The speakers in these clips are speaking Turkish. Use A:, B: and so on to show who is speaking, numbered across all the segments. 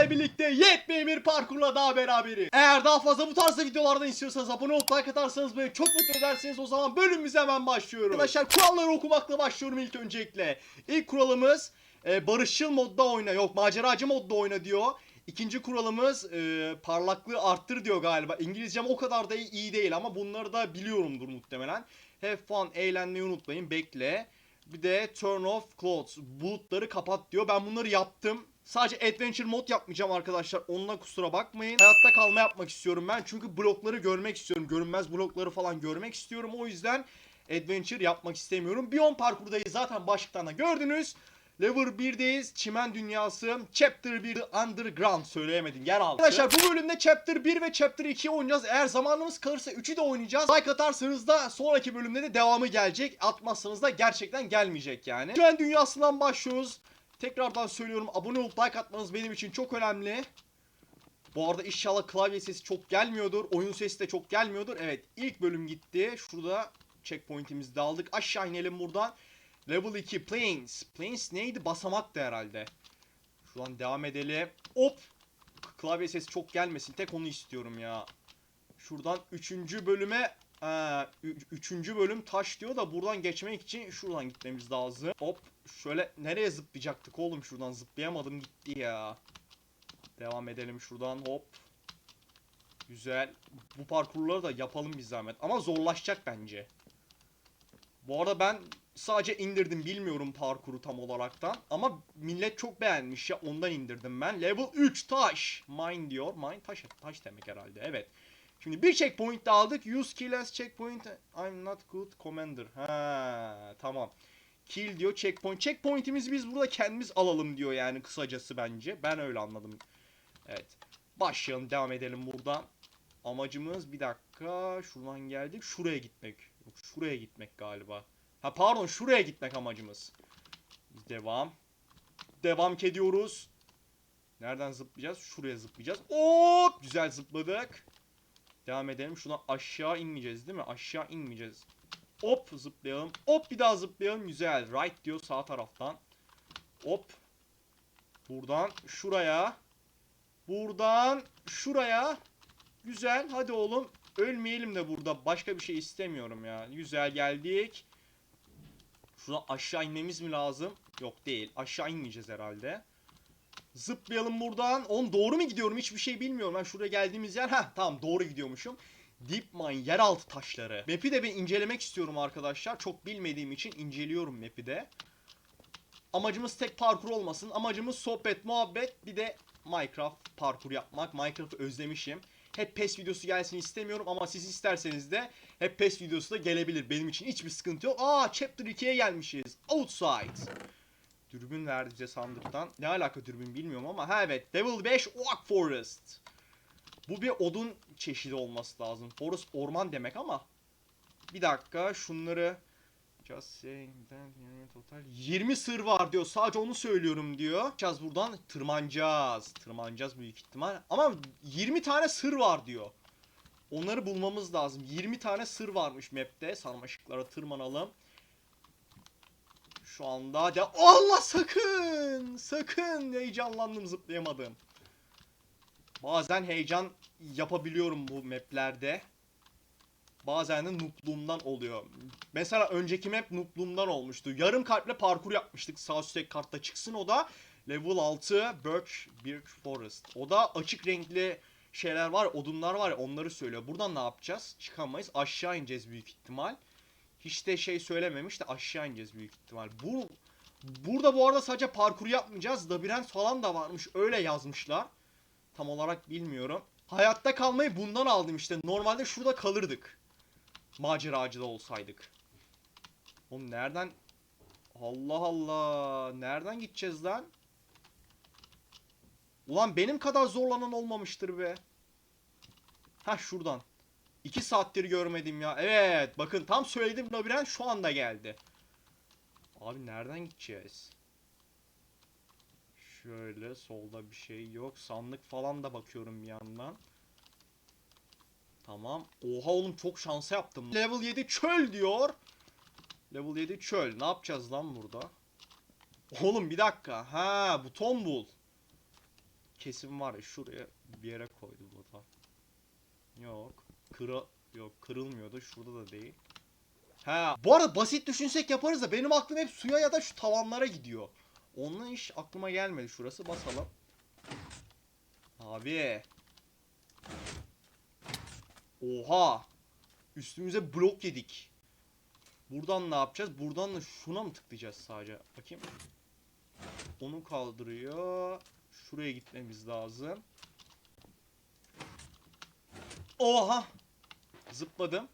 A: sizlerle birlikte yepyeni bir parkurla daha beraberiz. Eğer daha fazla bu tarzda videolardan istiyorsanız abone olup like atarsanız beni çok mutlu edersiniz. O zaman bölümümüze hemen başlıyorum. Arkadaşlar kuralları okumakla başlıyorum ilk öncelikle. İlk kuralımız e, barışçıl modda oyna yok maceracı modda oyna diyor. İkinci kuralımız e, parlaklığı arttır diyor galiba. İngilizcem o kadar da iyi değil ama bunları da biliyorumdur muhtemelen. Have fun, eğlenmeyi unutmayın, bekle. Bir de turn off clothes, bulutları kapat diyor. Ben bunları yaptım. Sadece adventure mod yapmayacağım arkadaşlar. Onunla kusura bakmayın. Hayatta kalma yapmak istiyorum ben. Çünkü blokları görmek istiyorum. Görünmez blokları falan görmek istiyorum. O yüzden adventure yapmak istemiyorum. Beyond parkurdayız. Zaten başlıktan da gördünüz. Level 1'deyiz. Çimen Dünyası. Chapter 1 Underground söyleyemedim. Yer altı. Arkadaşlar bu bölümde Chapter 1 ve Chapter 2'yi oynayacağız. Eğer zamanımız kalırsa 3'ü de oynayacağız. Like atarsanız da sonraki bölümde de devamı gelecek. Atmazsanız da gerçekten gelmeyecek yani. Çimen Dünyası'ndan başlıyoruz. Tekrardan söylüyorum abone olup like atmanız benim için çok önemli. Bu arada inşallah klavye sesi çok gelmiyordur. Oyun sesi de çok gelmiyordur. Evet ilk bölüm gitti. Şurada checkpoint'imizi de aldık. Aşağı inelim buradan. Level 2 Planes. Planes neydi? Basamaktı herhalde. Şuradan devam edelim. Hop. Klavye sesi çok gelmesin. Tek onu istiyorum ya. Şuradan 3. bölüme Aa, 3. bölüm taş diyor da buradan geçmek için şuradan gitmemiz lazım. Hop. Şöyle nereye zıplayacaktık oğlum şuradan zıplayamadım gitti ya. Devam edelim şuradan hop. Güzel. Bu parkurları da yapalım bir zahmet. Ama zorlaşacak bence. Bu arada ben sadece indirdim bilmiyorum parkuru tam olaraktan. Ama millet çok beğenmiş ya ondan indirdim ben. Level 3 taş. Mine diyor. Mine taş, taş demek herhalde evet. Şimdi bir checkpoint daha aldık. Use kill as checkpoint. I'm not good commander. Ha tamam. Kill diyor checkpoint. Checkpoint'imizi biz burada kendimiz alalım diyor yani kısacası bence. Ben öyle anladım. Evet. Başlayalım devam edelim buradan. Amacımız bir dakika şuradan geldik. Şuraya gitmek. Yok şuraya gitmek galiba. Ha pardon şuraya gitmek amacımız. Devam. Devam ediyoruz. Nereden zıplayacağız? Şuraya zıplayacağız. Hop! Güzel zıpladık. Devam edelim. Şuna aşağı inmeyeceğiz değil mi? Aşağı inmeyeceğiz. Hop zıplayalım. Hop bir daha zıplayalım. Güzel. Right diyor sağ taraftan. Hop. Buradan şuraya. Buradan şuraya. Güzel. Hadi oğlum. Ölmeyelim de burada. Başka bir şey istemiyorum ya. Güzel geldik. Şuradan aşağı inmemiz mi lazım? Yok değil. Aşağı inmeyeceğiz herhalde. Zıplayalım buradan. Oğlum doğru mu gidiyorum? Hiçbir şey bilmiyorum. Ben şuraya geldiğimiz yer. Heh tamam doğru gidiyormuşum. Deep Mine yeraltı taşları. Map'i de ben incelemek istiyorum arkadaşlar. Çok bilmediğim için inceliyorum map'i de. Amacımız tek parkur olmasın. Amacımız sohbet, muhabbet bir de Minecraft parkur yapmak. Minecraft'ı özlemişim. Hep PES videosu gelsin istemiyorum ama siz isterseniz de hep PES videosu da gelebilir. Benim için hiçbir sıkıntı yok. Aa Chapter 2'ye gelmişiz. Outside. Dürbün verdi sandıktan. Ne alaka dürbün bilmiyorum ama. Ha evet. Level 5 Oak Forest. Bu bir odun çeşidi olması lazım. Forest orman demek ama. Bir dakika şunları Just saying that total 20 sır var diyor. Sadece onu söylüyorum diyor. Yapacağız buradan tırmanacağız. Tırmanacağız büyük ihtimal. Ama 20 tane sır var diyor. Onları bulmamız lazım. 20 tane sır varmış map'te. Sarmaşıklara tırmanalım. Şu anda de Allah sakın! Sakın! Heyecanlandım zıplayamadım. Bazen heyecan yapabiliyorum bu maplerde. Bazen de noobluğumdan oluyor. Mesela önceki map noobluğumdan olmuştu. Yarım kalple parkur yapmıştık. Sağ üstteki kartta çıksın o da. Level 6 Birch, Birch Forest. O da açık renkli şeyler var, odunlar var ya onları söylüyor. Buradan ne yapacağız? Çıkamayız. Aşağı ineceğiz büyük ihtimal. Hiç de şey söylememiş de aşağı ineceğiz büyük ihtimal. Bu Burada bu arada sadece parkur yapmayacağız. Labirent falan da varmış. Öyle yazmışlar. Tam olarak bilmiyorum. Hayatta kalmayı bundan aldım işte. Normalde şurada kalırdık. Maceracıda olsaydık. Oğlum nereden... Allah Allah. Nereden gideceğiz lan? Ulan benim kadar zorlanan olmamıştır be. Ha şuradan. 2 saattir görmedim ya. Evet bakın tam söyledim labirent şu anda geldi. Abi nereden gideceğiz? Şöyle solda bir şey yok. Sandık falan da bakıyorum bir yandan. Tamam. Oha oğlum çok şansa yaptım. Level 7 çöl diyor. Level 7 çöl. Ne yapacağız lan burada? Oğlum bir dakika. Ha buton bul. kesim var ya şuraya bir yere koydu bu da. Yok. Kıra yok kırılmıyordu. Şurada da değil. Ha, bu arada basit düşünsek yaparız da benim aklım hep suya ya da şu tavanlara gidiyor. Onun iş aklıma gelmedi. Şurası basalım. Abi. Oha. Üstümüze blok yedik. Buradan ne yapacağız? Buradan da şuna mı tıklayacağız sadece? Bakayım. Onu kaldırıyor. Şuraya gitmemiz lazım. Oha. Zıpladım.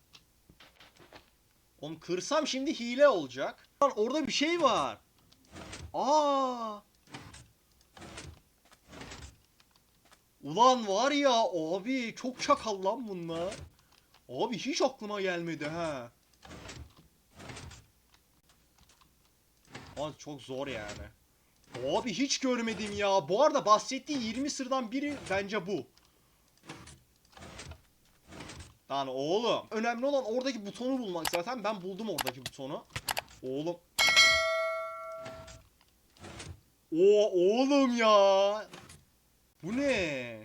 A: Onu kırsam şimdi hile olacak. Lan orada bir şey var. Aa. Ulan var ya abi çok çakal lan bunlar. Abi hiç aklıma gelmedi ha. Abi çok zor yani. Abi hiç görmedim ya. Bu arada bahsettiği 20 sırdan biri bence bu. Lan oğlum. Önemli olan oradaki butonu bulmak zaten. Ben buldum oradaki butonu. Oğlum. O oğlum ya. Bu ne?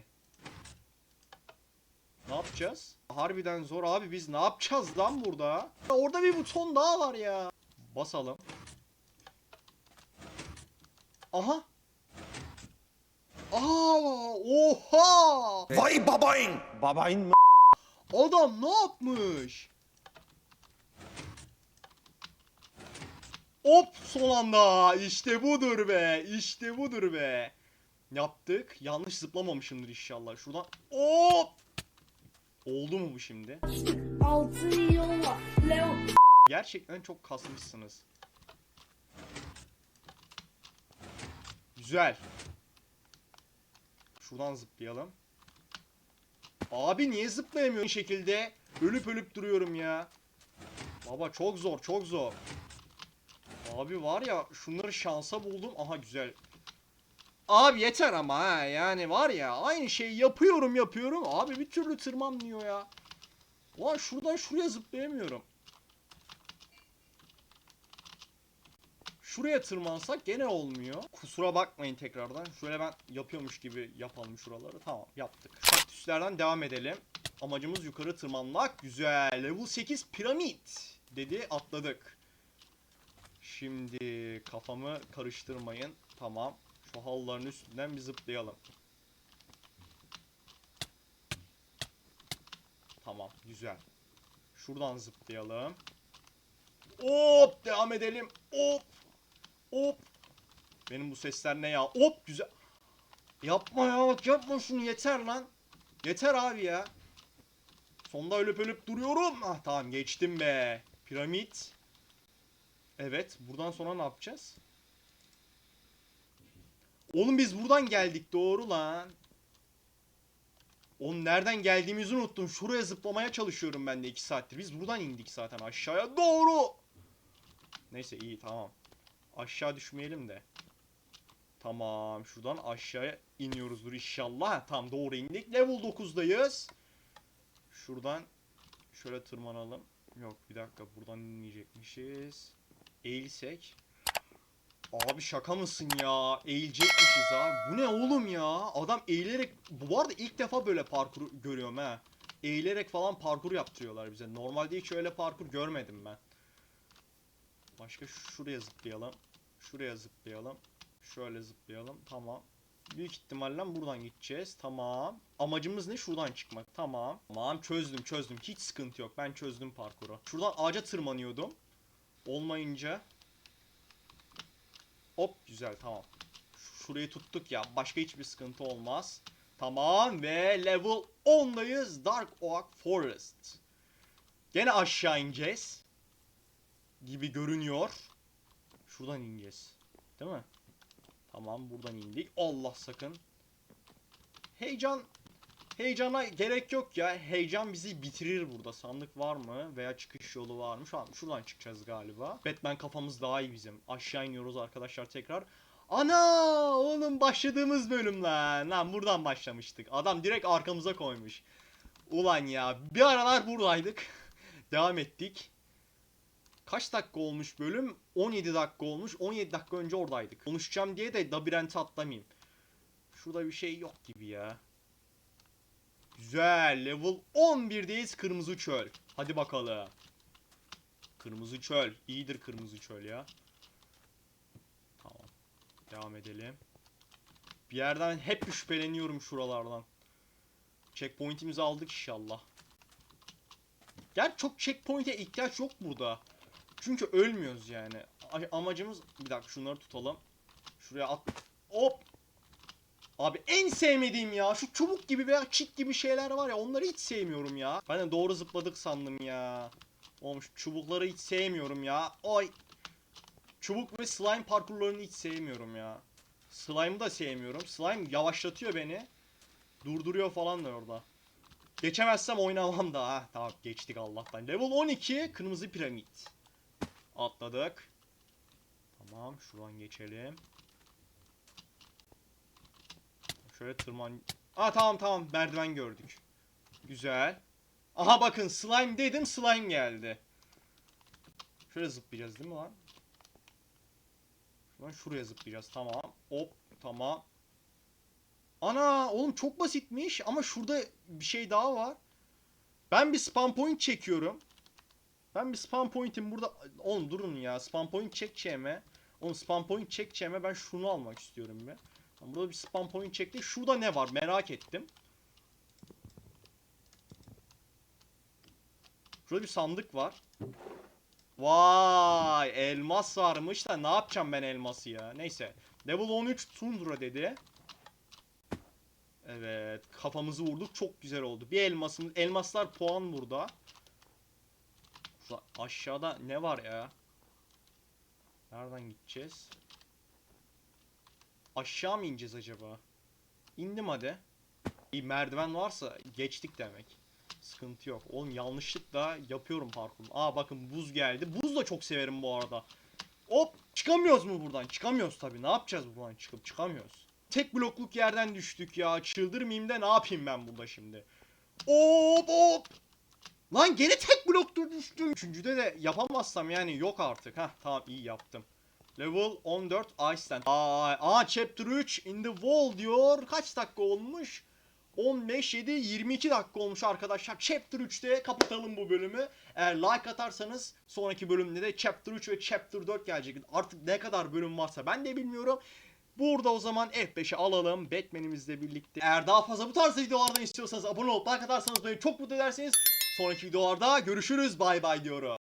A: Ne yapacağız? Harbiden zor abi biz ne yapacağız lan burada? Orada bir buton daha var ya. Basalım. Aha. Aa, oha!
B: Vay babayın. Babayın mı?
A: Adam ne yapmış? Hop son anda. İşte budur be. İşte budur be. Yaptık. Yanlış zıplamamışımdır inşallah. Şuradan hop. Oldu mu bu şimdi?
C: Altı yolla. Leon.
A: Gerçekten çok kasmışsınız. Güzel. Şuradan zıplayalım. Abi niye zıplayamıyorum şekilde? Ölüp ölüp duruyorum ya. Baba çok zor, çok zor. Abi var ya şunları şansa buldum. Aha güzel. Abi yeter ama ha yani var ya aynı şeyi yapıyorum yapıyorum. Abi bir türlü tırmanmıyor ya. Ulan şuradan şuraya zıplayamıyorum. Şuraya tırmansak gene olmuyor. Kusura bakmayın tekrardan. Şöyle ben yapıyormuş gibi yapalım şuraları. Tamam yaptık. Kaktüslerden devam edelim. Amacımız yukarı tırmanmak. Güzel. Level 8 piramit. Dedi atladık. Şimdi kafamı karıştırmayın. Tamam. Şu halıların üstünden bir zıplayalım. Tamam güzel. Şuradan zıplayalım. Hop devam edelim. Hop. Hop. Benim bu sesler ne ya? Hop güzel. Yapma ya yapma şunu yeter lan. Yeter abi ya. Sonda ölüp ölüp duruyorum. Ah tamam geçtim be. Piramit. Evet buradan sonra ne yapacağız? Oğlum biz buradan geldik doğru lan. Oğlum nereden geldiğimizi unuttum. Şuraya zıplamaya çalışıyorum ben de 2 saattir. Biz buradan indik zaten aşağıya doğru. Neyse iyi tamam. Aşağı düşmeyelim de. Tamam şuradan aşağıya iniyoruzdur inşallah. Tam doğru indik. Level 9'dayız. Şuradan şöyle tırmanalım. Yok bir dakika buradan inmeyecekmişiz. Eğilsek. Abi şaka mısın ya? Eğilecekmişiz abi. Bu ne oğlum ya? Adam eğilerek... Bu arada ilk defa böyle parkur görüyorum ha. Eğilerek falan parkur yaptırıyorlar bize. Normalde hiç öyle parkur görmedim ben. Başka şuraya zıplayalım. Şuraya zıplayalım. Şöyle zıplayalım. Tamam. Büyük ihtimalle buradan gideceğiz. Tamam. Amacımız ne? Şuradan çıkmak. Tamam. Tamam çözdüm çözdüm. Hiç sıkıntı yok. Ben çözdüm parkuru. Şuradan ağaca tırmanıyordum. Olmayınca. Hop güzel tamam. Şurayı tuttuk ya. Başka hiçbir sıkıntı olmaz. Tamam ve level 10'dayız. Dark Oak Forest. Gene aşağı ineceğiz. Gibi görünüyor. Şuradan ineceğiz. Değil mi? Tamam buradan indik. Allah sakın. Heyecan Heyecana gerek yok ya. Heyecan bizi bitirir burada. Sandık var mı? Veya çıkış yolu var mı? Şu an şuradan çıkacağız galiba. Batman kafamız daha iyi bizim. Aşağı iniyoruz arkadaşlar tekrar. Ana oğlum başladığımız bölüm lan. Lan buradan başlamıştık. Adam direkt arkamıza koymuş. Ulan ya bir aralar buradaydık. Devam ettik. Kaç dakika olmuş bölüm? 17 dakika olmuş. 17 dakika önce oradaydık. Konuşacağım diye de labirente atlamayayım. Şurada bir şey yok gibi ya. Güzel. Level 11'deyiz. Kırmızı çöl. Hadi bakalım. Kırmızı çöl. İyidir kırmızı çöl ya. Tamam. Devam edelim. Bir yerden hep şüpheleniyorum şuralardan. Checkpoint'imizi aldık inşallah. Gerçi çok checkpoint'e ihtiyaç yok burada. Çünkü ölmüyoruz yani. Amacımız... Bir dakika şunları tutalım. Şuraya at... Hop! Abi en sevmediğim ya. Şu çubuk gibi veya çit gibi şeyler var ya. Onları hiç sevmiyorum ya. Ben de doğru zıpladık sandım ya. Oğlum çubukları hiç sevmiyorum ya. Oy! Çubuk ve slime parkurlarını hiç sevmiyorum ya. Slime'ı da sevmiyorum. Slime yavaşlatıyor beni. Durduruyor falan da orada. Geçemezsem oynamam da ha. Tamam geçtik Allah'tan. Level 12 kırmızı piramit. Atladık. Tamam şuradan geçelim. Şöyle tırman... Aa tamam tamam merdiven gördük. Güzel. Aha bakın slime dedim slime geldi. Şöyle zıplayacağız değil mi lan? Şuradan şuraya zıplayacağız tamam. Hop tamam. Ana oğlum çok basitmiş ama şurada bir şey daha var. Ben bir spam point çekiyorum. Ben bir spam point'im burada. Oğlum durun ya. Spam point çekeceğime. Oğlum spam point çekeceğime ben şunu almak istiyorum. Ben burada bir spam point çektim. Şurada ne var merak ettim. Şurada bir sandık var. Vay elmas varmış da ne yapacağım ben elması ya. Neyse. Level 13 Tundra dedi. Evet kafamızı vurduk çok güzel oldu. Bir elmasımız elmaslar puan burada. Aşağıda ne var ya? Nereden gideceğiz? Aşağı mı ineceğiz acaba? İndim hadi. Bir merdiven varsa geçtik demek. Sıkıntı yok. Oğlum yanlışlıkla yapıyorum parkur. Aa bakın buz geldi. Buz da çok severim bu arada. Hop çıkamıyoruz mu buradan? Çıkamıyoruz tabii. Ne yapacağız buradan çıkıp çıkamıyoruz. Tek blokluk yerden düştük ya. Çıldırmayayım da ne yapayım ben burada şimdi? Hop hop. Lan gene tek bloktur düştüm. Üçüncüde de yapamazsam yani yok artık. Hah tamam iyi yaptım. Level 14 Iceland. Aa, aa chapter 3 in the wall diyor. Kaç dakika olmuş? 15 7 22 dakika olmuş arkadaşlar. Chapter 3'te kapatalım bu bölümü. Eğer like atarsanız sonraki bölümde de Chapter 3 ve Chapter 4 gelecek. Artık ne kadar bölüm varsa ben de bilmiyorum. Burada o zaman F5'i alalım Batman'imizle birlikte. Eğer daha fazla bu tarz videolardan istiyorsanız abone olup like atarsanız beni çok mutlu edersiniz. Sonraki videolarda görüşürüz. Bay bay diyorum.